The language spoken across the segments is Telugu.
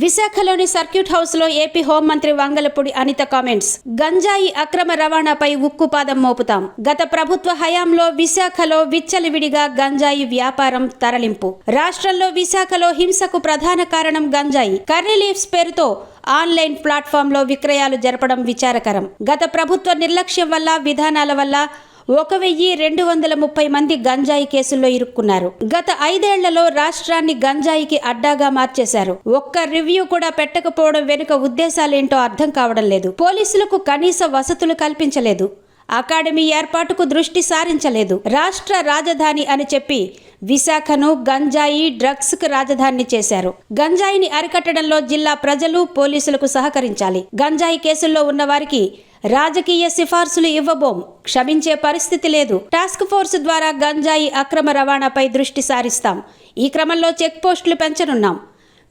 విశాఖలోని సర్క్యూట్ హౌస్లో ఏపీ హోంమంత్రి వంగలపూడి అనిత కామెంట్స్. గంజాయి అక్రమ రవాణాపై ఉక్కుపాదం మోపుతాం. గత ప్రభుత్వ హయాంలో విశాఖలో విచ్చలవిడిగా గంజాయి వ్యాపారం తరలింపు. రాష్ట్రంలో విశాఖలో హింసకు ప్రధాన కారణం గంజాయి. కర్రీ లీవ్స్ పేరుతో ఆన్లైన్ ప్లాట్ఫామ్లో విక్రయాలు జరపడం విచారకరం. గత ప్రభుత్వ నిర్లక్ష్యం వల్ల విధానాల వల్ల ఒక వెయ్యి రెండు వందల ముప్పై మంది గంజాయి కేసుల్లో ఇరుక్కున్నారు. గత ఐదేళ్ళలో రాష్ట్రాన్ని గంజాయికి అడ్డాగా మార్చేశారు. ఒక్క రివ్యూ కూడా పెట్టకపోవడం వెనుక ఉద్దేశాలేంటో అర్థం కావడం లేదు. పోలీసులకు కనీస వసతులు కల్పించలేదు. అకాడమీ ఏర్పాటుకు దృష్టి సారించలేదు. రాష్ట్ర రాజధాని అని చెప్పి విశాఖను గంజాయి డ్రగ్స్కు రాజధాని చేశారు. గంజాయిని అరికట్టడంలో జిల్లా ప్రజలు పోలీసులకు సహకరించాలి. గంజాయి కేసుల్లో ఉన్న వారికి రాజకీయ సిఫార్సులు ఇవ్వబోం. క్షమించే పరిస్థితి లేదు. టాస్క్ ఫోర్స్ ద్వారా గంజాయి అక్రమ రవాణాపై దృష్టి సారిస్తాం. ఈ క్రమంలో చెక్ పోస్టులు పెంచనున్నాం.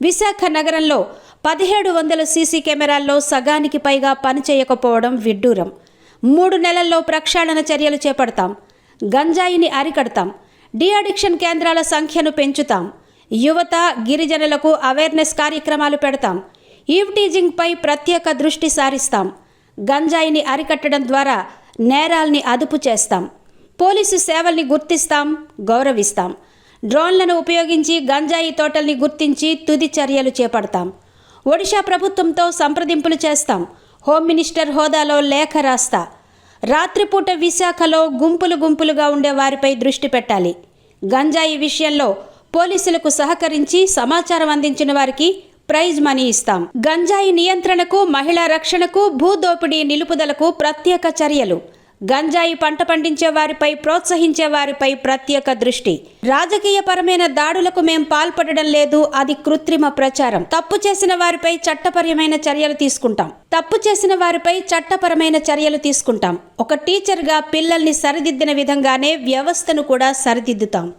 విశాఖ నగరంలో పదిహేడు వందల సీసీ కెమెరాల్లో సగానికి పైగా పనిచేయకపోవడం విడ్డూరం. మూడు నెలల్లో ప్రక్షాళన చర్యలు చేపడతాం. గంజాయిని అరికడతాం. డీఅడిక్షన్ కేంద్రాల సంఖ్యను పెంచుతాం. యువత గిరిజనులకు అవేర్నెస్ కార్యక్రమాలు పెడతాం. ఈవ్టీజింగ్పై ప్రత్యేక దృష్టి సారిస్తాం. గంజాయిని అరికట్టడం ద్వారా నేరాల్ని అదుపు చేస్తాం. పోలీసు సేవల్ని గుర్తిస్తాం గౌరవిస్తాం. డ్రోన్లను ఉపయోగించి గంజాయి తోటల్ని గుర్తించి తుది చర్యలు చేపడతాం. ఒడిషా ప్రభుత్వంతో సంప్రదింపులు చేస్తాం. హోమ్ మినిస్టర్ హోదాలో లేఖ రాస్తా. రాత్రిపూట విశాఖలో గుంపులు గుంపులుగా ఉండే వారిపై దృష్టి పెట్టాలి. గంజాయి విషయంలో పోలీసులకు సహకరించి సమాచారం అందించిన వారికి ప్రైజ్ మనీ ఇస్తాం. గంజాయి నియంత్రణకు మహిళా రక్షణకు భూదోపిడీ నిలుపుదలకు ప్రత్యేక చర్యలు. గంజాయి పంట పండించే వారిపై ప్రోత్సహించే వారిపై ప్రత్యేక దృష్టి. రాజకీయపరమైన దాడులకు మేం పాల్పడడం లేదు అది కృత్రిమ ప్రచారం. తప్పు చేసిన వారిపై చట్టపరమైన చర్యలు తీసుకుంటాం. తప్పు చేసిన వారిపై చట్టపరమైన చర్యలు తీసుకుంటాం. ఒక టీచర్గా పిల్లల్ని సరిదిద్దిన విధంగానే వ్యవస్థను కూడా సరిదిద్దుతాం.